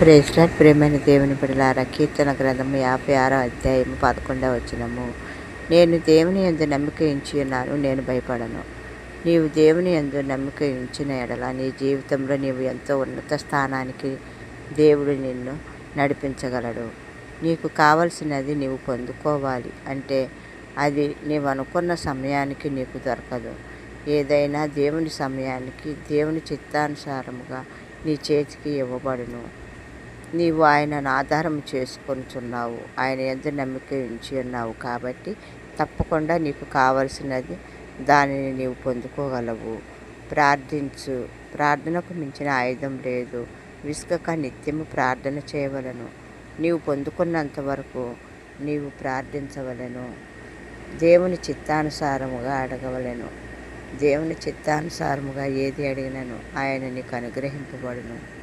ప్రేస్లాట్ ప్రేమైన దేవుని బిడలారా కీర్తన గ్రంథము యాభై ఆరో అధ్యాయము పదకొండవ వచ్చినము నేను దేవుని ఎందు నమ్మిక ఉంచి ఉన్నాను నేను భయపడను. నీవు దేవుని యందు నమ్మిక ఉంచిన ఎడల నీ జీవితంలో నీవు ఎంతో ఉన్నత స్థానానికి దేవుడు నిన్ను నడిపించగలడు. నీకు కావలసినది నీవు పొందుకోవాలి అంటే అది నీవు అనుకున్న సమయానికి నీకు దొరకదు. ఏదైనా దేవుని సమయానికి దేవుని చిత్తానుసారముగా నీ చేతికి ఇవ్వబడును. నీవు ఆయనను ఆధారం చేసుకొనుచున్నావు ఆయన ఎంత నమ్మిక ఉంచి ఉన్నావు కాబట్టి తప్పకుండా నీకు కావలసినది దానిని నీవు పొందుకోగలవు. ప్రార్థించు. ప్రార్థనకు మించిన ఆయుధం లేదు. విసుకక నిత్యము ప్రార్థన చేయవలను. నీవు పొందుకున్నంత వరకు నీవు ప్రార్థించవలను. దేవుని చిత్తానుసారముగా అడగవలను. దేవుని చిత్తానుసారముగా ఏది అడిగినను ఆయన నీకు అనుగ్రహింపబడును.